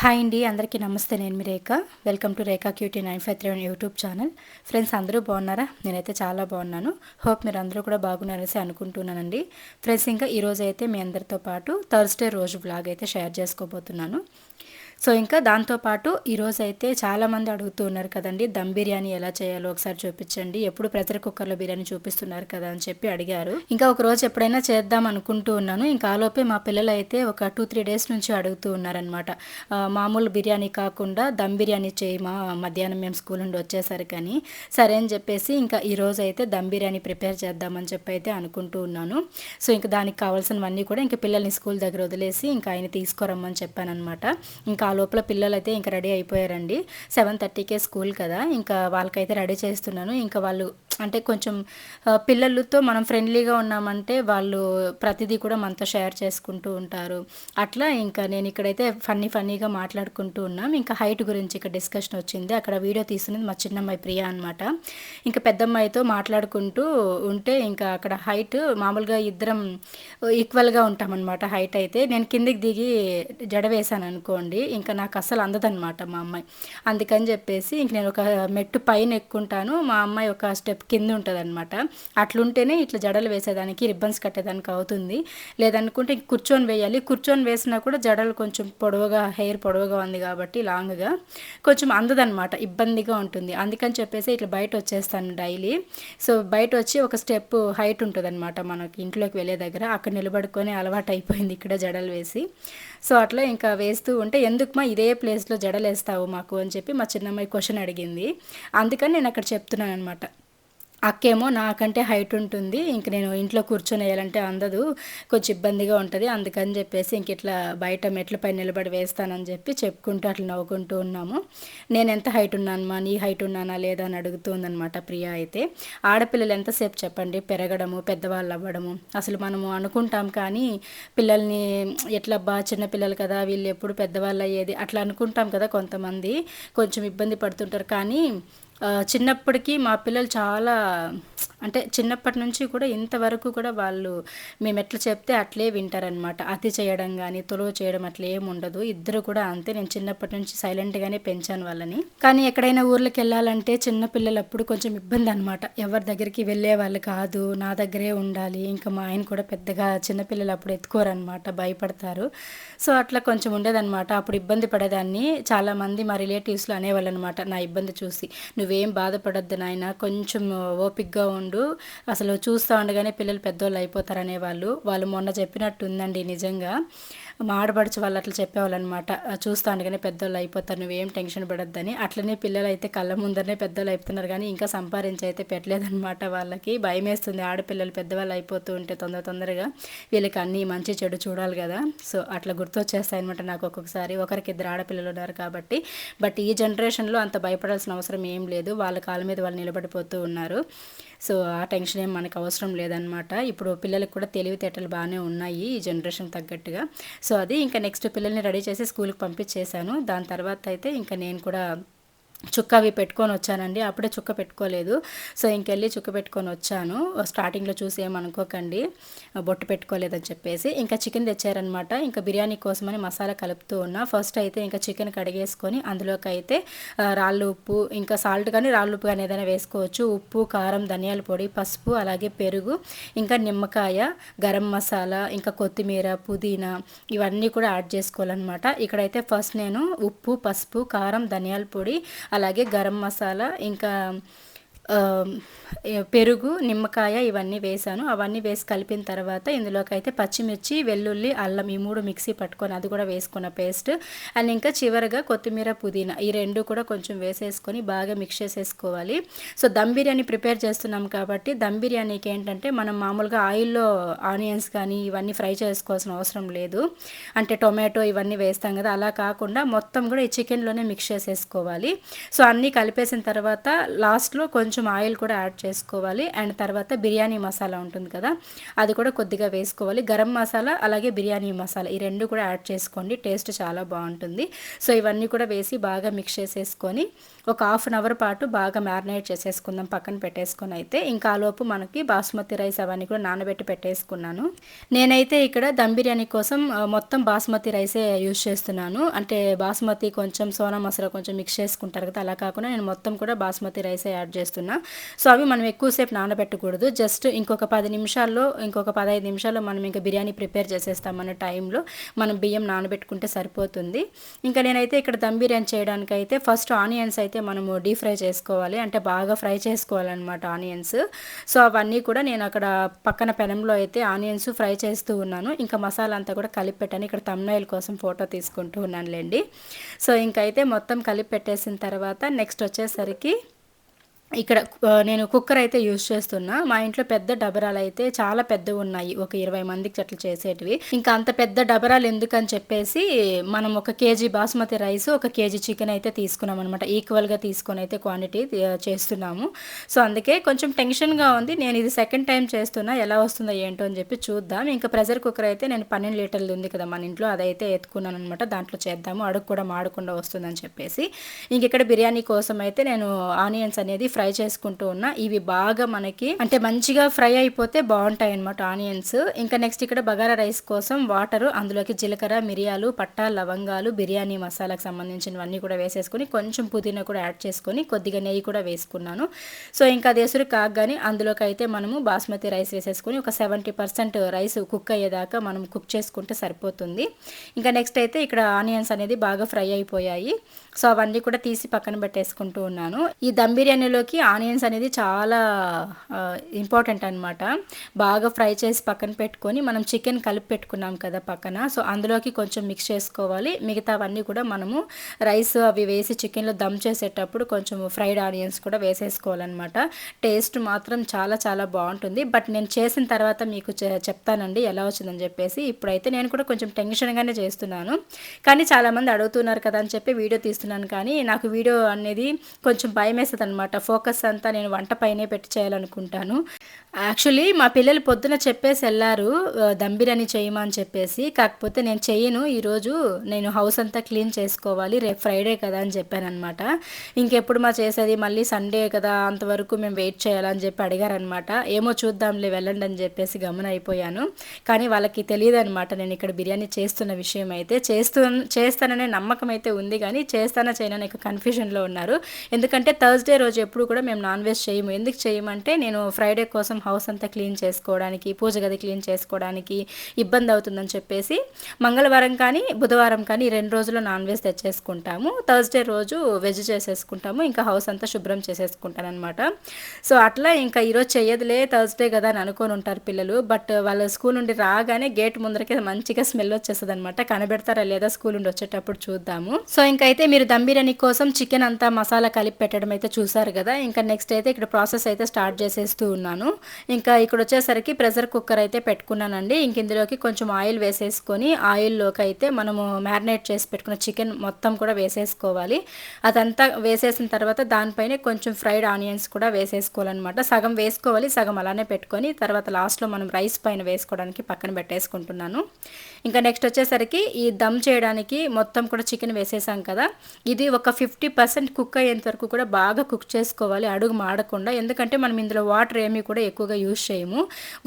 Hi అండి అందరికీ నమస్తే. నేను మీ Rekha. Welcome to Rekha cutie nine five three one YouTube channel. Friends అందరూ బాగున్నారా? నేనైతే చాలా బాగున్నాను. హోప్ మీరు అందరూ కూడా బాగున్నారనేసి అనుకుంటున్నానండి. ఫ్రెండ్స్ ఇంకా ఈరోజు అయితే మీ అందరితో పాటు థర్స్డే రోజు బ్లాగ్ అయితే షేర్ చేసుకోబోతున్నాను. సో ఇంకా దాంతోపాటు ఈరోజు అయితే చాలామంది అడుగుతూ ఉన్నారు కదండి దమ్ బిర్యానీ ఎలా చేయాలో ఒకసారి చూపించండి. ఎప్పుడు ప్రెషర్ కుక్కర్లో బిర్యానీ చూపిస్తున్నారు కదా? అని చెప్పి అడిగారు. ఇంకా ఒక రోజు ఎప్పుడైనా చేద్దాం అనుకుంటూ ఉన్నాను. ఇంకా ఆలోపే మా పిల్లలు అయితే ఒక టూ త్రీ డేస్ నుంచి అడుగుతూ ఉన్నారనమాట మామూలు బిర్యానీ కాకుండా దమ్ బిర్యానీ చేయి మా మధ్యాహ్నం మేము స్కూల్ నుండి వచ్చేసరికి కానీ సరే అని చెప్పేసి ఇంకా ఈ రోజు అయితే దమ్ బిర్యానీ ప్రిపేర్ చేద్దామని చెప్పి అయితే అనుకుంటూ ఉన్నాను. సో ఇంకా దానికి కావాల్సినవన్నీ కూడా ఇంకా పిల్లల్ని స్కూల్ దగ్గర వదిలేసి ఇంకా ఆయన తీసుకురమ్మని చెప్పాను అనమాట ఇంకా ఆ లోపల పిల్లలు అయితే ఇంకా రెడీ అయిపోయారండి. సెవెన్ థర్టీకే స్కూల్ కదా. ఇంకా వాళ్ళకైతే రెడీ చేస్తున్నాను. ఇంకా వాళ్ళు అంటే కొంచెం పిల్లలతో మనం ఫ్రెండ్లీగా ఉన్నామంటే వాళ్ళు ప్రతిదీ కూడా మనతో షేర్ చేసుకుంటూ ఉంటారు. అట్లా ఇంకా నేను ఇక్కడైతే ఫన్నీ ఫన్నీగా మాట్లాడుకుంటూ ఉన్నాం. ఇంకా హైట్ గురించి ఇక్కడ డిస్కషన్ వచ్చింది. అక్కడ వీడియో తీసుకునేది మా చిన్నమ్మాయి ప్రియా అనమాట ఇంకా పెద్దమ్మాయితో మాట్లాడుకుంటూ ఉంటే ఇంకా అక్కడ హైట్ మామూలుగా ఇద్దరం ఈక్వల్గా ఉంటామన్నమాట హైట్ అయితే. నేను కిందికి దిగి జడ వేశాను అనుకోండి ఇంకా నాకు అస్సలు అందదనమాట మా అమ్మాయి. అందుకని చెప్పేసి ఇంక నేను ఒక మెట్టు పైన ఎక్కుంటాను. మా అమ్మాయి ఒక స్టెప్ కింద ఉంటుంది అనమాట అట్లుంటేనే ఇట్లా జడలు వేసేదానికి రిబ్బన్స్ కట్టేదానికి అవుతుంది. లేదనుకుంటే కూర్చొని వేయాలి. కూర్చొని వేసినా కూడా జడలు కొంచెం పొడవుగా హెయిర్ పొడవుగా ఉంది కాబట్టి లాంగ్గా కొంచెం అందదనమాట ఇబ్బందిగా ఉంటుంది. అందుకని చెప్పేసి ఇట్లా బయట వచ్చేస్తాను డైలీ. సో బయట వచ్చి ఒక స్టెప్ హైట్ ఉంటుంది అనమాట మనకి ఇంట్లోకి వెళ్ళే దగ్గర. అక్కడ నిలబడుకొని అలవాటు అయిపోయింది ఇక్కడ జడలు వేసి. సో అట్లా ఇంకా వేస్తూ ఉంటే ఎందుకు మా ఇదే ప్లేస్లో జడలు వేస్తావు మాకు? అని చెప్పి మా చిన్నమ్మాయి క్వశ్చన్ అడిగింది. అందుకని నేను అక్కడ చెప్తున్నాను అనమాట అక్కేమో నాకంటే హైట్ ఉంటుంది ఇంక నేను ఇంట్లో కూర్చొని వేయాలంటే అందదు కొంచెం ఇబ్బందిగా ఉంటుంది అందుకని చెప్పేసి ఇంక ఇట్లా బయట మెట్లపై నిలబడి వేస్తానని చెప్పి చెప్పుకుంటూ అట్లా నవ్వుకుంటూ ఉన్నాము. నేను ఎంత హైట్ ఉన్నానమ్మా నీ హైట్ ఉన్నానా లేదా అని అడుగుతుందనమాట ప్రియా అయితే. ఆడపిల్లలు ఎంతసేపు చెప్పండి పెరగడము పెద్దవాళ్ళు అవ్వడము? అసలు మనము అనుకుంటాం కానీ పిల్లల్ని ఎట్లా బా చిన్నపిల్లలు కదా వీళ్ళు ఎప్పుడు పెద్దవాళ్ళు అయ్యేది? అట్లా అనుకుంటాం కదా కొంతమంది కొంచెం ఇబ్బంది పడుతుంటారు కానీ చిన్నప్పటికీ మా పిల్లలు చాలా అంటే చిన్నప్పటి నుంచి కూడా ఇంతవరకు కూడా వాళ్ళు మేము ఎట్లా చెప్తే అట్లే వింటారనమాట అతి చేయడం కానీ తొలవ చేయడం అట్లా ఏమి ఉండదు. ఇద్దరు కూడా అంతే. నేను చిన్నప్పటి నుంచి సైలెంట్గానే పెంచాను వాళ్ళని. కానీ ఎక్కడైనా ఊర్లకు వెళ్ళాలంటే చిన్నపిల్లలు అప్పుడు కొంచెం ఇబ్బంది అనమాట ఎవరి దగ్గరికి వెళ్ళే వాళ్ళు కాదు. నా దగ్గరే ఉండాలి. ఇంకా మా ఆయన కూడా పెద్దగా చిన్నపిల్లలు అప్పుడు ఎత్తుకోరనమాట భయపడతారు. సో అట్లా కొంచెం ఉండేదన్నమాట. అప్పుడు ఇబ్బంది పడేదాన్ని. చాలామంది మా రిలేటివ్స్లో అనేవాళ్ళు అనమాట నా ఇబ్బంది చూసి. నువ్వేం బాధపడద్దు నాయన. కొంచెం ఓపిక్గా ఉండు. అసలు చూస్తూ ఉండగానే పిల్లలు పెద్దోళ్ళు అయిపోతారనే వాళ్ళు. వాళ్ళు మొన్న చెప్పినట్టు ఉందండి నిజంగా. మా ఆడపడుచు వాళ్ళు అట్లా చెప్పేవాళ్ళు అనమాట చూస్తా ఉండగానే పెద్దోళ్ళు అయిపోతారు నువ్వేం టెన్షన్ పడద్దని. అట్లనే పిల్లలు అయితే కళ్ళ ముందరనే పెద్దోళ్ళు అయిపోతున్నారు కానీ ఇంకా సంపాదించి అయితే పెట్టలేదన్నమాట వాళ్ళకి. భయం వేస్తుంది ఆడపిల్లలు పెద్దవాళ్ళు అయిపోతూ ఉంటే తొందర తొందరగా. వీళ్ళకి అన్నీ మంచి చెడు చూడాలి కదా. సో అట్లా గుర్తొచ్చేస్తాయనమాట నాకు ఒక్కొక్కసారి. ఒకరికి ఇద్దరు ఆడపిల్లలు ఉన్నారు కాబట్టి. బట్ ఈ జనరేషన్లో అంత భయపడాల్సిన అవసరం ఏం లేదు. వాళ్ళ కాళ్ళ మీద వాళ్ళు నిలబడిపోతూ ఉన్నారు. సో ఆ టెన్షన్ ఏం మనకు అవసరం లేదనమాట ఇప్పుడు పిల్లలకు కూడా తెలివితేటలు బాగానే ఉన్నాయి ఈ జనరేషన్ తగ్గట్టుగా. సో అది ఇంకా నెక్స్ట్ పిల్లల్ని రెడీ చేసి స్కూల్కి పంపించేశాను. దాని తర్వాత అయితే ఇంకా నేను కూడా చుక్క అవి పెట్టుకొని వచ్చానండి. అప్పుడే చుక్క పెట్టుకోలేదు. సో ఇంకెళ్ళి చుక్క పెట్టుకొని వచ్చాను. స్టార్టింగ్లో చూసి ఏమనుకోకండి బొట్టు పెట్టుకోలేదని చెప్పేసి. ఇంకా చికెన్ తెచ్చారనమాట ఇంకా బిర్యానీ కోసమని మసాలా కలుపుతూ ఉన్నా. ఫస్ట్ అయితే ఇంకా చికెన్ కడిగేసుకొని అందులోకి అయితే రాళ్ళు ఉప్పు ఇంకా సాల్ట్ కానీ రాళ్ళు ఉప్పు కానీ ఏదైనా వేసుకోవచ్చు. ఉప్పు కారం ధనియాల పొడి పసుపు అలాగే పెరుగు ఇంకా నిమ్మకాయ గరం మసాలా ఇంకా కొత్తిమీర పుదీనా ఇవన్నీ కూడా యాడ్ చేసుకోవాలన్నమాట. ఇక్కడైతే ఫస్ట్ నేను ఉప్పు పసుపు కారం ధనియాల పొడి అలాగే గరం మసాలా ఇంకా పెరుగు నిమ్మకాయ ఇవన్నీ వేసాను అవన్నీ వేసి కలిపిన తర్వాత ఇందులోకి అయితే పచ్చిమిర్చి వెల్లుల్లి అల్లం ఈ మూడు మిక్సీ పట్టుకొని అది కూడా వేసుకున్న పేస్ట్. అండ్ ఇంకా చివరిగా కొత్తిమీర పుదీనా ఈ రెండు కూడా కొంచెం వేసేసుకొని బాగా మిక్స్ చేసేసుకోవాలి. సో దమ్ బిర్యానీ ప్రిపేర్ చేస్తున్నాం కాబట్టి దమ్ బిర్యానీకి ఏంటంటే మనం మామూలుగా ఆయిల్లో ఆనియన్స్ కానీ ఇవన్నీ ఫ్రై చేసుకోవాల్సిన అవసరం లేదు. అంటే టొమాటో ఇవన్నీ వేస్తాం కదా అలా కాకుండా మొత్తం కూడా ఈ చికెన్లోనే మిక్స్ చేసేసుకోవాలి. సో అన్నీ కలిపేసిన తర్వాత లాస్ట్లో కొంచెం కొంచెం ఆయిల్ కూడా యాడ్ చేసుకోవాలి. అండ్ తర్వాత బిర్యానీ మసాలా ఉంటుంది కదా అది కూడా కొద్దిగా వేసుకోవాలి. గరం మసాలా అలాగే బిర్యానీ మసాలా ఈ రెండు కూడా యాడ్ చేసుకోండి. టేస్ట్ చాలా బాగుంటుంది. సో ఇవన్నీ కూడా వేసి బాగా మిక్స్ చేసేసుకొని ఒక హాఫ్ అన్ అవర్ పాటు బాగా మ్యారినేట్ చేసేసుకుందాం. పక్కన పెట్టేసుకొని అయితే ఇంకా లోపు మనకి బాస్మతి రైస్ అవన్నీ కూడా నానబెట్టి పెట్టేసుకున్నాను. నేనైతే ఇక్కడ దమ్ బిర్యానీ కోసం మొత్తం బాస్మతి రైసే యూజ్ చేస్తున్నాను. అంటే బాస్మతి కొంచెం సోనా మసాలా కొంచెం మిక్స్ చేసుకుంటారు కదా అలా కాకుండా నేను మొత్తం కూడా బాస్మతి రైసే యాడ్ చేస్తున్నాను. చేస్తున్నా సో అవి మనం ఎక్కువసేపు నానబెట్టకూడదు. జస్ట్ ఇంకొక పది నిమిషాల్లో ఇంకొక పదహైదు నిమిషాల్లో మనం ఇంకా బిర్యానీ ప్రిపేర్ చేసేస్తామన్న టైంలో మనం బియ్యం నానబెట్టుకుంటే సరిపోతుంది. ఇంకా నేనైతే ఇక్కడ దమ్ బిర్యానీ చేయడానికి అయితే ఫస్ట్ ఆనియన్స్ అయితే మనము డీప్ ఫ్రై చేసుకోవాలి. అంటే బాగా ఫ్రై చేసుకోవాలన్నమాట ఆనియన్స్. సో అవన్నీ కూడా నేను అక్కడ పక్కన పెనంలో అయితే ఆనియన్స్ ఫ్రై చేస్తూ ఉన్నాను. ఇంకా మసాలా అంతా కూడా కలిపి పెట్టాను. ఇక్కడ తమ్నాయిల్ కోసం ఫోటో తీసుకుంటూ ఉన్నానులేండి. సో ఇంకైతే మొత్తం కలిపి పెట్టేసిన తర్వాత నెక్స్ట్ వచ్చేసరికి ఇక్కడ నేను కుక్కర్ అయితే యూజ్ చేస్తున్నా. మా ఇంట్లో పెద్ద డబరాలు అయితే చాలా పెద్దవి ఉన్నాయి. ఒక ఇరవై మందికి చెట్లు చేసేటివి. ఇంకా అంత పెద్ద డబరాలు ఎందుకని చెప్పేసి మనం ఒక కేజీ బాస్మతి రైస్ ఒక కేజీ చికెన్ అయితే తీసుకున్నాం అనమాట ఈక్వల్గా తీసుకొని అయితే క్వాంటిటీ చేస్తున్నాము. సో అందుకే కొంచెం టెన్షన్గా ఉంది. నేను ఇది సెకండ్ టైం చేస్తున్నా. ఎలా వస్తుందో ఏంటో అని చెప్పి చూద్దాం. ఇంకా ప్రెషర్ కుక్కర్ అయితే నేను పన్నెండు లీటర్లు ఉంది కదా మన ఇంట్లో. అదైతే ఎత్తుకున్నాను అనమాట దాంట్లో చేద్దాము. అడుగు కూడా మాడకుండా వస్తుందని చెప్పేసి. ఇంక ఇక్కడ బిర్యానీ కోసం అయితే నేను ఆనియన్స్ అనేది ఫ్రై చేసుకుంటూ ఉన్నా ఇవి బాగా మనకి అంటే మంచిగా ఫ్రై అయిపోతే బాగుంటాయి అనమాట ఆనియన్స్. ఇంకా నెక్స్ట్ ఇక్కడ బగారా రైస్ కోసం వాటర్ అందులోకి జీలకర్ర మిరియాలు పట్టా లవంగాలు బిర్యానీ మసాలాకు సంబంధించినవన్నీ కూడా వేసేసుకొని కొంచెం పుదీనా కూడా యాడ్ చేసుకొని కొద్దిగా నెయ్యి కూడా వేసుకున్నాను. సో ఇంకా అది ఎసురు కాగానే అందులోకి అయితే మనము బాస్మతి రైస్ వేసేసుకొని ఒక సెవెంటీ పర్సెంట్ రైస్ కుక్ అయ్యేదాకా మనం కుక్ చేసుకుంటే సరిపోతుంది. ఇంకా నెక్స్ట్ అయితే ఇక్కడ ఆనియన్స్ అనేది బాగా ఫ్రై అయిపోయాయి. సో అవన్నీ కూడా తీసి పక్కన పెట్టేసుకుంటూ ఉన్నాను. ఈ దమ్ బిర్యానీలో బిర్యానీలోకి ఆనియన్స్ అనేది చాలా ఇంపార్టెంట్ అనమాట బాగా ఫ్రై చేసి పక్కన పెట్టుకొని మనం చికెన్ కలిపి పెట్టుకున్నాం కదా పక్కన. సో అందులోకి కొంచెం మిక్స్ చేసుకోవాలి. మిగతావన్నీ కూడా మనము రైస్ అవి వేసి చికెన్లో దమ్ చేసేటప్పుడు కొంచెం ఫ్రైడ్ ఆనియన్స్ కూడా వేసేసుకోవాలన్నమాట. టేస్ట్ మాత్రం చాలా చాలా బాగుంటుంది. బట్ నేను చేసిన తర్వాత మీకు చెప్తానండి ఎలా వచ్చిందని చెప్పేసి. ఇప్పుడైతే నేను కూడా కొంచెం టెన్షన్గానే చేస్తున్నాను. కానీ చాలామంది అడుగుతున్నారు కదా అని చెప్పి వీడియో తీస్తున్నాను. కానీ నాకు వీడియో అనేది కొంచెం భయం వేస్తుంది అనమాట ఫోకస్ అంతా నేను వంట పైనే పెట్టి చేయాలనుకుంటాను. యాక్చువల్లీ మా పిల్లలు పొద్దున చెప్పేసి వెళ్ళారు దమ్ బిర్యానీ చేయమని చెప్పేసి. కాకపోతే నేను చెయ్యను ఈరోజు నేను హౌస్ అంతా క్లీన్ చేసుకోవాలి రేపు ఫ్రైడే కదా అని చెప్పాను అనమాట ఇంకెప్పుడు మా చేసేది? మళ్ళీ సండే కదా అంతవరకు మేము వెయిట్ చేయాలని చెప్పి అడిగారనమాట ఏమో చూద్దాంలే వెళ్ళండి అని చెప్పేసి గమన అయిపోయాను. కానీ వాళ్ళకి తెలియదు అనమాట నేను ఇక్కడ బిర్యానీ చేస్తున్న విషయం అయితే. చేస్తూ చేస్తాననే నమ్మకం అయితే ఉంది కానీ చేస్తానా చేయనని కన్ఫ్యూజన్లో ఉన్నారు. ఎందుకంటే థర్స్డే రోజు ఎప్పుడు కూడా మేము నాన్ వెజ్ చేయము. ఎందుకు చేయమంటే నేను ఫ్రైడే కోసం హౌస్ అంతా క్లీన్ చేసుకోవడానికి పూజ గది క్లీన్ చేసుకోవడానికి ఇబ్బంది అవుతుందని చెప్పేసి మంగళవారం కానీ బుధవారం కానీ రెండు రోజులు నాన్ వెజ్ తెచ్చేసుకుంటాము. థర్స్డే రోజు వెజ్ చేసేసుకుంటాము. ఇంకా హౌస్ అంతా శుభ్రం చేసేసుకుంటాను అనమాట సో అట్లా ఇంకా ఈరోజు చేయదులే థర్స్డే కదా అని అనుకొని ఉంటారు పిల్లలు. బట్ వాళ్ళ స్కూల్ నుండి రాగానే గేట్ ముందరకే మంచిగా స్మెల్ వచ్చేస్తుంది అనమాట కనబెడతారా లేదా స్కూల్ నుండి వచ్చేటప్పుడు చూద్దాము. సో ఇంకైతే మీరు దమ్ బిర్యానీ కోసం చికెన్ అంతా మసాలా కలిపి పెట్టడం అయితే చూసారు కదా. ఇంకా నెక్స్ట్ అయితే ఇక్కడ ప్రాసెస్ అయితే స్టార్ట్ చేసేస్తూ ఉన్నాను. ఇంకా ఇక్కడ వచ్చేసరికి ప్రెషర్ కుక్కర్ అయితే పెట్టుకున్నానండి. ఇంక ఇందులోకి కొంచెం ఆయిల్ వేసేసుకొని ఆయిల్లోకి అయితే మనము మ్యారినేట్ చేసి పెట్టుకున్న చికెన్ మొత్తం కూడా వేసేసుకోవాలి. అదంతా వేసేసిన తర్వాత దానిపైన కొంచెం ఫ్రైడ్ ఆనియన్స్ కూడా వేసేసుకోవాలన్నమాట. సగం వేసుకోవాలి సగం అలానే పెట్టుకొని తర్వాత లాస్ట్లో మనం రైస్ పైన వేసుకోవడానికి పక్కన పెట్టేసుకుంటున్నాను. ఇంకా నెక్స్ట్ వచ్చేసరికి ఈ దమ్ చేయడానికి మొత్తం కూడా చికెన్ వేసేసాం కదా. ఇది ఒక ఫిఫ్టీ పర్సెంట్ కుక్ అయ్యేంత వరకు కూడా బాగా కుక్ చేసుకోవాలి అడుగు మాడకుండా. ఎందుకంటే మనం ఇందులో వాటర్ ఏమీ కూడా ఎక్కువగా యూజ్ చేయము.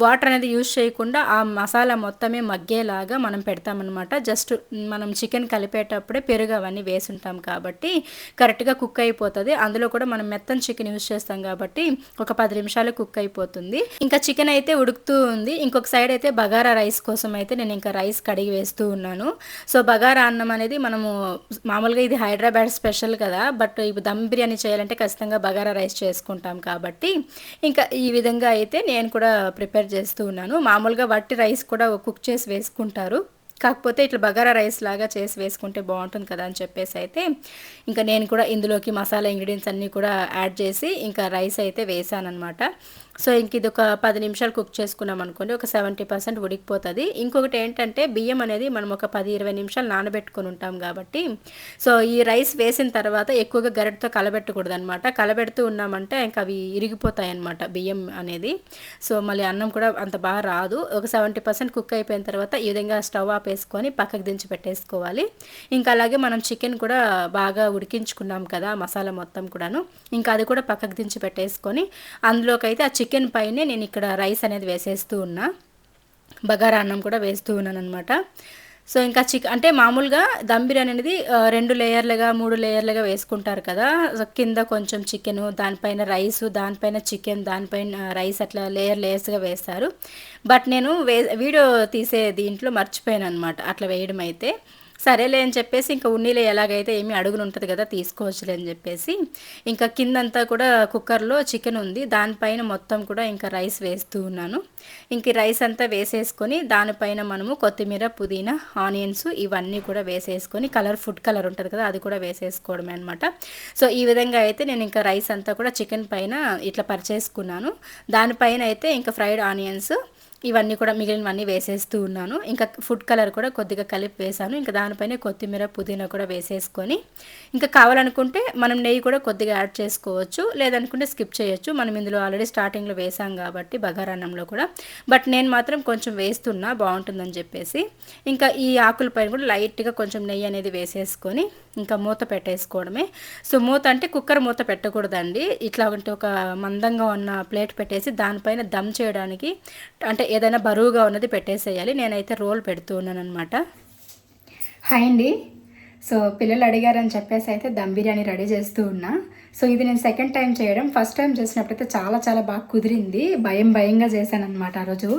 వాటర్ అనేది యూజ్ చేయకుండా ఆ మసాలా మొత్తమే మగ్గేలాగా మనం పెడతామన్నమాట. జస్ట్ మనం చికెన్ కలిపేటప్పుడే పెరుగు అవన్నీ వేసుంటాం కాబట్టి కరెక్ట్గా కుక్ అయిపోతుంది. అందులో కూడా మనం మెత్తని చికెన్ యూజ్ చేస్తాం కాబట్టి ఒక పది నిమిషాలు కుక్ అయిపోతుంది. ఇంకా చికెన్ అయితే ఉడుకుతూ ఉంది. ఇంకొక సైడ్ అయితే బగారా రైస్ కోసం అయితే నేను ఇంకా రైస్ కడిగి వేస్తూ ఉన్నాను. సో బగారా అన్నం అనేది మనము మామూలుగా ఇది హైదరాబాద్ స్పెషల్ కదా బట్ ఇప్పుడు దమ్ బిర్యానీ చేయాలంటే ఖచ్చితంగా బగారా రైస్ చేసుకుంటాం కాబట్టి ఇంకా ఈ విధంగా అయితే నేను కూడా ప్రిపేర్ చేస్తూ ఉన్నాను. మామూలుగా వట్టి రైస్ కూడా కుక్ చేసి వేసుకుంటారు. కాకపోతే ఇట్లా బగారా రైస్ లాగా చేసి వేసుకుంటే బాగుంటుంది కదా అని చెప్పేసి అయితే ఇంకా నేను కూడా ఇందులోకి మసాలా ఇంగ్రీడియంట్స్ అన్నీ కూడా యాడ్ చేసి ఇంకా రైస్ అయితే వేసానమాట సో ఇంక ఇది ఒక పది నిమిషాలు కుక్ చేసుకున్నాం అనుకోండి ఒక సెవెంటీ పర్సెంట్ ఉడికిపోతుంది. ఇంకొకటి ఏంటంటే బియ్యం అనేది మనం ఒక పది ఇరవై నిమిషాలు నానబెట్టుకొని ఉంటాం కాబట్టి సో ఈ రైస్ వేసిన తర్వాత ఎక్కువగా గరిటతో కలబెట్టకూడదు అనమాట కలబెడుతూ ఉన్నామంటే ఇంకా అవి ఇరిగిపోతాయి అనమాట బియ్యం అనేది. సో మళ్ళీ అన్నం కూడా అంత బాగా రాదు. ఒక సెవెంటీ పర్సెంట్ కుక్ అయిపోయిన తర్వాత ఈ విధంగా స్టవ్ ఆపేసుకొని పక్కకు దించి పెట్టేసుకోవాలి. ఇంకా అలాగే మనం చికెన్ కూడా బాగా ఉడికించుకున్నాం కదా మసాలా మొత్తం కూడాను. ఇంకా అది కూడా పక్కకు దించి పెట్టేసుకొని అందులోకి అయితే ఆ చికెన్ పైనే నేను ఇక్కడ రైస్ అనేది వేసేస్తూ ఉన్నా. బగారా అన్నం కూడా వేస్తూ ఉన్నాను అనమాట సో ఇంకా చిక్ అంటే మామూలుగా దమ్ బిర్యానీ అనేది రెండు లేయర్లుగా మూడు లేయర్లుగా వేసుకుంటారు కదా. కింద కొంచెం చికెను దానిపైన రైస్ దానిపైన చికెన్ దానిపైన రైస్ అట్లా లేయర్ లేయర్స్గా వేస్తారు. బట్ నేను వే వీడియో తీసే దీంట్లో మర్చిపోయాను అనమాట అట్లా వేయడం అయితే సరేలే అని చెప్పేసి ఇంకా ఉన్నీలో ఎలాగైతే ఏమి అడుగులు ఉంటుంది కదా తీసుకోవచ్చులే అని చెప్పేసి ఇంకా కిందంతా కూడా కుక్కర్లో చికెన్ ఉంది. దానిపైన మొత్తం కూడా ఇంకా రైస్ వేస్తూ ఉన్నాను. ఇంక రైస్ అంతా వేసేసుకొని దానిపైన మనము కొత్తిమీర పుదీనా ఆనియన్స్ ఇవన్నీ కూడా వేసేసుకొని కలర్ ఫుడ్ కలర్ ఉంటుంది కదా అది కూడా వేసేసుకోవడమే అనమాట సో ఈ విధంగా అయితే నేను ఇంకా రైస్ అంతా కూడా చికెన్ పైన ఇట్లా పరిచేసుకున్నాను. దానిపైన అయితే ఇంకా ఫ్రైడ్ ఆనియన్స్ ఇవన్నీ కూడా మిగిలినవన్నీ వేసేస్తూ ఉన్నాను. ఇంకా ఫుడ్ కలర్ కూడా కొద్దిగా కలిపి వేసాను ఇంకా దానిపైన కొత్తిమీర పుదీనా కూడా వేసేసుకొని ఇంకా కావాలనుకుంటే మనం నెయ్యి కూడా కొద్దిగా యాడ్ చేసుకోవచ్చు. లేదనుకుంటే స్కిప్ చేయొచ్చు. మనం ఇందులో ఆల్రెడీ స్టార్టింగ్లో వేసాం కాబట్టి బగారాన్నంలో కూడా. బట్ నేను మాత్రం కొంచెం వేస్తున్నా బాగుంటుందని చెప్పేసి. ఇంకా ఈ ఆకుల పైన కూడా లైట్గా కొంచెం నెయ్యి అనేది వేసేసుకొని ఇంకా మూత పెట్టేసుకోవడమే. సో మూత అంటే కుక్కర్ మూత పెట్టకూడదండి. ఇట్లా అంటే ఒక మందంగా ఉన్న ప్లేట్ పెట్టేసి దానిపైన దమ్ చేయడానికి అంటే ఏదైనా బరువుగా ఉన్నది పెట్టేసేయాలి. నేనైతే రోల్ పెడుతూ ఉన్నాను అనమాట హాయ్ అండి. సో పిల్లలు అడిగారని చెప్పేసి అయితే దమ్ బిర్యానీ రెడీ చేస్తూ ఉన్నా. సో ఇది నేను సెకండ్ టైం చేయడం. ఫస్ట్ టైం చేసినప్పుడైతే చాలా చాలా బాగా కుదిరింది. భయం భయంగా చేశాను అనమాట ఆ రోజు.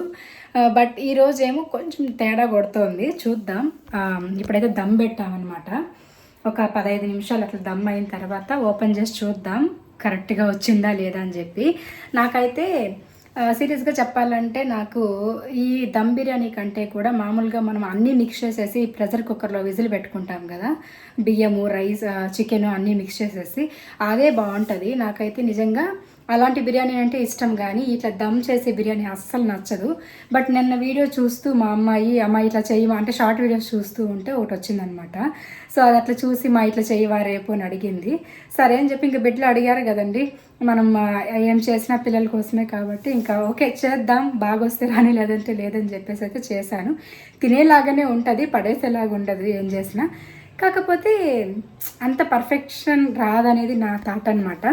బట్ ఈరోజు ఏమో కొంచెం తేడా కొడుతోంది. చూద్దాం. ఇప్పుడైతే దమ్ పెట్టామన్నమాట. ఒక పదహైదు నిమిషాలు అట్లా దమ్ అయిన తర్వాత ఓపెన్ చేసి చూద్దాం. కరెక్ట్గా వచ్చిందా లేదా అని చెప్పి. నాకైతే సీరియస్గా చెప్పాలంటే నాకు ఈ దమ్ బిర్యానీ కంటే కూడా మామూలుగా మనం అన్నీ మిక్స్ చేసేసి ప్రెషర్ కుక్కర్లో విజిల్ పెట్టుకుంటాం కదా బియ్యము రైస్ చికెన్ అన్నీ మిక్స్ చేసేసి అదే బాగుంటుంది నాకైతే నిజంగా అలాంటి బిర్యానీ అంటే ఇష్టం కానీ ఇట్లా దమ్ చేసే బిర్యానీ అస్సలు నచ్చదు. బట్ నిన్న వీడియో చూస్తూ మా అమ్మాయి అమ్మాయి ఇట్లా చేయమా అంటే షార్ట్ వీడియోస్ చూస్తూ ఉంటే ఒకటి వచ్చిందనమాట సో అది అట్లా చూసి మా ఇట్లా చేయవా రేపు అని అడిగింది. సరే అని చెప్పి ఇంకా బిడ్డలు అడిగారు కదండి. మనం ఏం చేసినా పిల్లల కోసమే కాబట్టి ఇంకా ఓకే చేద్దాం బాగా వస్తే రాని లేదంటే లేదని చెప్పేసి అయితే చేశాను. తినేలాగానే ఉంటుంది పడేసేలాగా ఉండదు ఏం చేసినా. కాకపోతే అంత పర్ఫెక్షన్ రాదనేది నా థాట్ అనమాట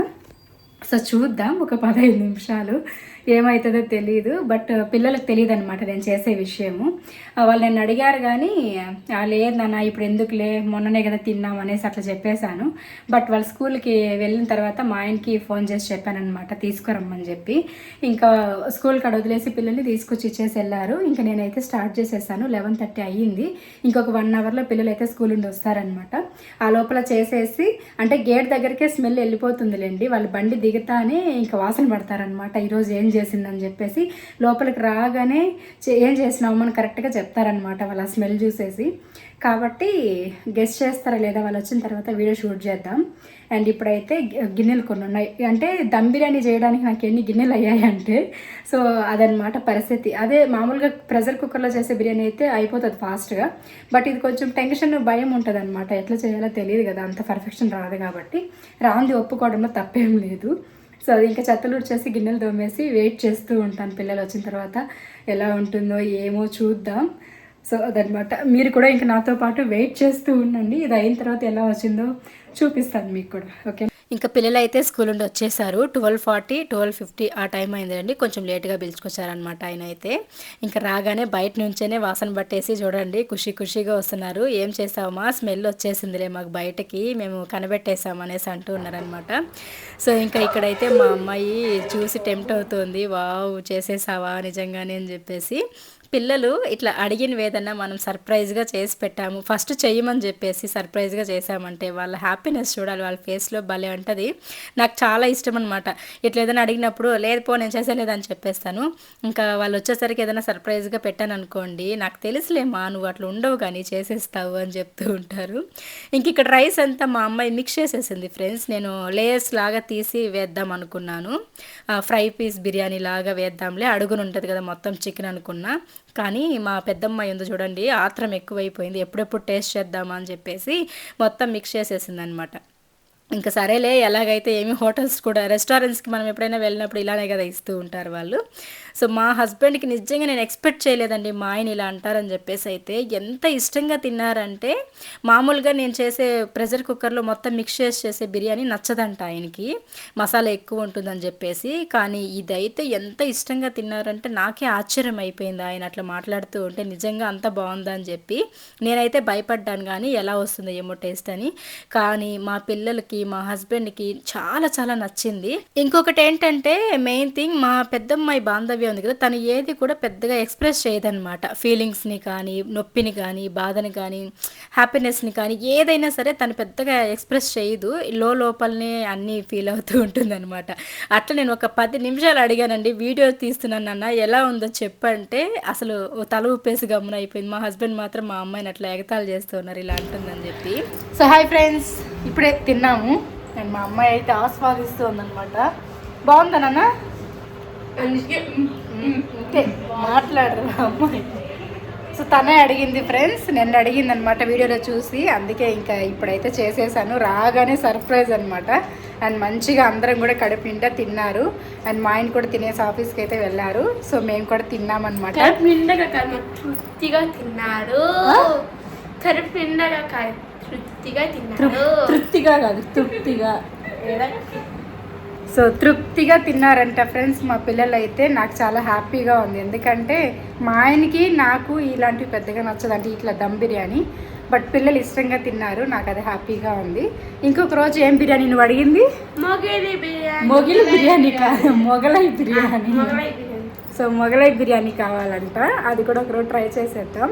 సో చూద్దాం ఒక పదహైదు నిమిషాలు. ఏమవుతుందో తెలియదు బట్ పిల్లలకు తెలియదు అనమాట నేను చేసే విషయము. వాళ్ళు నన్ను అడిగారు కానీ లేదు నాన్న ఇప్పుడు ఎందుకులే మొన్ననే కదా తిన్నాం అనేసి అట్లా చెప్పేశాను. బట్ వాళ్ళ స్కూల్కి వెళ్ళిన తర్వాత మా ఆయనకి ఫోన్ చేసి చెప్పానమాట తీసుకురమ్మని చెప్పి. ఇంకా స్కూల్ కాడ వదిలేసి పిల్లల్ని తీసుకొచ్చి ఇచ్చేసి వెళ్ళారు. ఇంకా నేనైతే స్టార్ట్ చేసేసాను. లెవెన్ థర్టీ అయ్యింది. ఇంకొక వన్ అవర్లో పిల్లలు అయితే స్కూల్ నుండి వస్తారనమాట ఆ లోపల చేసేసి అంటే గేట్ దగ్గరికే స్మెల్ వెళ్ళిపోతుందిలేండి. వాళ్ళు బండి దిగుతానే ఇంకా వాసన పడతారనమాట ఈరోజు ఏం చేసిందని చెప్పేసి లోపలికి రాగానే ఏం చేసినావు మనం కరెక్ట్గా చెప్తారనమాట వాళ్ళ స్మెల్ చూసేసి. కాబట్టి గెస్ట్ చేస్తారా లేదా వాళ్ళు వచ్చిన తర్వాత వీడియో షూట్ చేద్దాం. అండ్ ఇప్పుడైతే గిన్నెలు కొన్ని ఉన్నాయి. అంటే దమ్ బిర్యానీ చేయడానికి నాకు ఎన్ని గిన్నెలు అయ్యాయి అంటే సో అదనమాట పరిస్థితి. అదే మామూలుగా ప్రెషర్ కుక్కర్లో చేసే బిర్యానీ అయితే అయిపోతుంది ఫాస్ట్గా. బట్ ఇది కొంచెం టెన్షన్ భయం ఉంటుంది అనమాట ఎట్లా చేయాలో తెలియదు కదా అంత పర్ఫెక్షన్ రాదు కాబట్టి. రాంది ఒప్పుకోవడంలో తప్పేం లేదు. సో అది ఇంకా చెత్తలు వచ్చేసి గిన్నెలు తోమేసి వెయిట్ చేస్తూ ఉంటాను పిల్లలు వచ్చిన తర్వాత. ఎలా ఉంటుందో ఏమో చూద్దాం. సో అదనమాట. మీరు కూడా ఇంకా నాతో పాటు వెయిట్ చేస్తూ ఉండండి. ఇది అయిన తర్వాత ఎలా వచ్చిందో చూపిస్తాను మీకు కూడా. ఓకే ఇంకా పిల్లలు అయితే స్కూల్ నుండి వచ్చేసారు. ట్వెల్వ్ ఫార్టీ ట్వెల్వ్ ఫిఫ్టీ ఆ టైం అయిందండి కొంచెం లేట్గా పిలుచుకొచ్చారనమాట ఆయన అయితే ఇంకా రాగానే బయట నుంచేనే వాసన పట్టేసి చూడండి ఖుషి ఖుషిగా వస్తున్నారు. ఏం చేసామా స్మెల్ వచ్చేసిందిలే మాకు బయటకి మేము కనబెట్టేసాం అనేసి అంటూ ఉన్నారనమాట సో ఇంకా ఇక్కడైతే మా అమ్మాయి చూసి టెంప్ట్ అవుతుంది. వావ్ చేసేసావా? నిజంగానే అని చెప్పేసి పిల్లలు ఇట్లా అడిగిన ఏదైనా మనం సర్ప్రైజ్గా చేసి పెట్టాము. ఫస్ట్ చెయ్యమని చెప్పేసి సర్ప్రైజ్గా చేసామంటే వాళ్ళ హ్యాపీనెస్ చూడాలి. వాళ్ళ ఫేస్లో భలే ఉంటుంది. నాకు చాలా ఇష్టం అనమాట ఇట్లా ఏదైనా అడిగినప్పుడు లేదు పో నేను చేసేలేదని చెప్పేస్తాను. ఇంకా వాళ్ళు వచ్చేసరికి ఏదైనా సర్ప్రైజ్గా పెట్టాను అనుకోండి నాకు తెలుసులేమా నువ్వు అట్లా ఉండవు కానీ చేసేస్తావు అని చెప్తూ ఉంటారు. ఇంక ఇక్కడ రైస్ అంతా మా అమ్మాయి మిక్స్ చేసేసింది ఫ్రెండ్స్ నేను లేయర్స్ లాగా తీసి వేద్దాం అనుకున్నాను. ఫ్రై పీస్ బిర్యానీ లాగా వేద్దాంలే. అడుగును ఉంటుంది కదా మొత్తం చికెన్ అనుకున్నా. కానీ మా పెద్దమ్మాయి ఉంది చూడండి ఆత్రం ఎక్కువైపోయింది. ఎప్పుడెప్పుడు టేస్ట్ చేద్దామా అని చెప్పేసి మొత్తం మిక్స్ చేసేసింది అనమాట ఇంకా సరేలే ఎలాగైతే ఏమి హోటల్స్ కూడా రెస్టారెంట్స్కి మనం ఎప్పుడైనా వెళ్ళినప్పుడు ఇలానే కదా ఇస్తూ ఉంటారు వాళ్ళు. సో మా హస్బెండ్కి నిజంగా నేను ఎక్స్పెక్ట్ చేయలేదండి మా ఆయన ఇలా అంటారని చెప్పేసి అయితే ఎంత ఇష్టంగా తిన్నారంటే మామూలుగా నేను చేసే ప్రెషర్ కుక్కర్లో మొత్తం మిక్స్ చేసి చేసే బిర్యానీ నచ్చదంట ఆయనకి. మసాలా ఎక్కువ ఉంటుందని చెప్పేసి. కానీ ఇదైతే ఎంత ఇష్టంగా తిన్నారంటే నాకే ఆశ్చర్యం అయిపోయింది ఆయన అట్లా మాట్లాడుతూ ఉంటే నిజంగా అంత బాగుందని చెప్పి. నేనైతే భయపడ్డాను కానీ ఎలా వస్తుందో ఏమో టేస్ట్ అని. కానీ మా పిల్లలకి మా హస్బెండ్కి చాలా చాలా నచ్చింది. ఇంకొకటి ఏంటంటే మెయిన్ థింగ్ మా పెద్దమ్మాయి బాంధవ్యం ఉంది కదా. తను ఏది కూడా పెద్దగా ఎక్స్ప్రెస్ చేయదనమాట ఫీలింగ్స్ని కానీ నొప్పిని కానీ బాధని కానీ హ్యాపీనెస్ని కానీ ఏదైనా సరే తను పెద్దగా ఎక్స్ప్రెస్ చేయదు. లో లోపలనే అన్నీ ఫీల్ అవుతూ ఉంటుందన్నమాట. అట్లా నేను ఒక పది నిమిషాలు అడిగానండి. వీడియో తీస్తున్నాను అన్న ఎలా ఉందో చెప్పంటే అసలు ఓ తల ఊపేసి గమ్మున అయిపోయింది. మా హస్బెండ్ మాత్రం మా అమ్మాయిని అట్లా ఎగతాలు చేస్తున్నారు ఇలా అంటుందని చెప్పి. సో హాయ్ ఫ్రెండ్స్ ఇప్పుడే తిన్నాము. అండ్ మా అమ్మాయి అయితే ఆస్వాదిస్తుంది బాగుందనన్నా నాన్న అంతే మాట్లాడరు అమ్మాయి. సో తనే అడిగింది ఫ్రెండ్స్ నిన్న అడిగింది అనమాట వీడియోలో చూసి. అందుకే ఇంకా ఇప్పుడైతే చేసేసాను. రాగానే సర్ప్రైజ్ అనమాట అండ్ మంచిగా అందరం కూడా కడుపు నిండా తిన్నారు. అండ్ మా ఆయన కూడా తినేసి ఆఫీస్కి అయితే వెళ్ళారు. సో మేము కూడా తిన్నామన్నమాట. తృప్తిగా తిన్నారు. కడుపు తృప్తిగా తిన్నారు. తృప్తిగా కాదు తృప్తిగా. సో తృప్తిగా తిన్నారంట ఫ్రెండ్స్ మా పిల్లలు అయితే నాకు చాలా హ్యాపీగా ఉంది. ఎందుకంటే మా ఆయనకి నాకు ఇలాంటివి పెద్దగా నచ్చదంటే ఇట్లా దమ్ బిర్యానీ. బట్ పిల్లలు ఇష్టంగా తిన్నారు. నాకు అది హ్యాపీగా ఉంది. ఇంకొక రోజు ఏం బిర్యానీ నువ్వు అడిగింది? మొగలి బిర్యానీ. కాదు మొగలై బిర్యానీ. మొగలై బిర్యానీ. సో మొగలై బిర్యానీ కావాలంట. అది కూడా ఒకరోజు ట్రై చేసేద్దాం.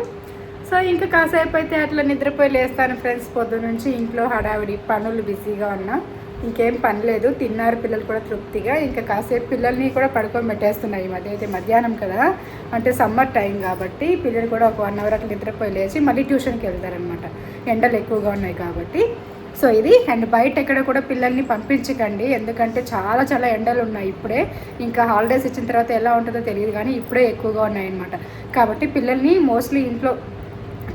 సో ఇంకా కాసేపు అయితే అట్లా నిద్రపోయి లేస్తాను ఫ్రెండ్స్. పొద్దు నుంచి ఇంట్లో హడావిడి పనులు బిజీగా ఉన్నా. ఇంకేం పని లేదు. తిన్నారు పిల్లలు కూడా తృప్తిగా. ఇంకా కాసేపు పిల్లల్ని కూడా పడుకొని పెట్టేస్తున్నాయి ఈ మధ్య. అయితే మధ్యాహ్నం కదా. అంటే సమ్మర్ టైం కాబట్టి పిల్లలు కూడా ఒక వన్ అవర్ అట్లా నిద్రపోయి లేచి మళ్ళీ ట్యూషన్కి వెళ్తారనమాట ఎండలు ఎక్కువగా ఉన్నాయి కాబట్టి. సో ఇది. అండ్ బయట ఎక్కడ కూడా పిల్లల్ని పంపించకండి. ఎందుకంటే చాలా చాలా ఎండలు ఉన్నాయి ఇప్పుడే. ఇంకా హాలిడేస్ ఇచ్చిన తర్వాత ఎలా ఉంటుందో తెలియదు కానీ ఇప్పుడే ఎక్కువగా ఉన్నాయన్నమాట. కాబట్టి పిల్లల్ని మోస్ట్లీ ఇంట్లో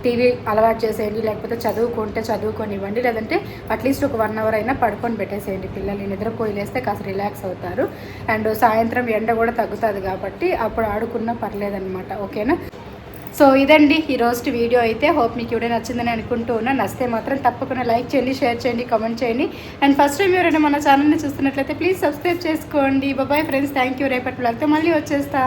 టీవీ అలవాటు చేసేయండి లేకపోతే చదువుకుంటే చదువుకొనివ్వండి లేదంటే అట్లీస్ట్ ఒక వన్ అవర్ అయినా పడుకొని పెట్టేసేయండి పిల్లల్ని. నిద్రపోయిలేస్తే కాస్త రిలాక్స్ అవుతారు. అండ్ సాయంత్రం ఎండ కూడా తగ్గుతుంది కాబట్టి అప్పుడు ఆడుకున్నా పర్లేదనమాట ఓకేనా? సో ఇదండి ఈ రోజు వీడియో అయితే. హోప్ మీకు ఇవిడే నచ్చిందని అనుకుంటూ ఉన్నా. నచ్చితే మాత్రం తప్పకుండా లైక్ చేయండి షేర్ చేయండి కామెంట్ చేయండి. అండ్ ఫస్ట్ టైం ఎవరైనా మన ఛానల్ని చూస్తున్నట్లయితే ప్లీజ్ సబ్స్క్రైబ్ చేసుకోండి. బాబాయ్ ఫ్రెండ్స్ థ్యాంక్ యూ రేపటి బ్లాగ్తో మళ్ళీ వచ్చేస్తా.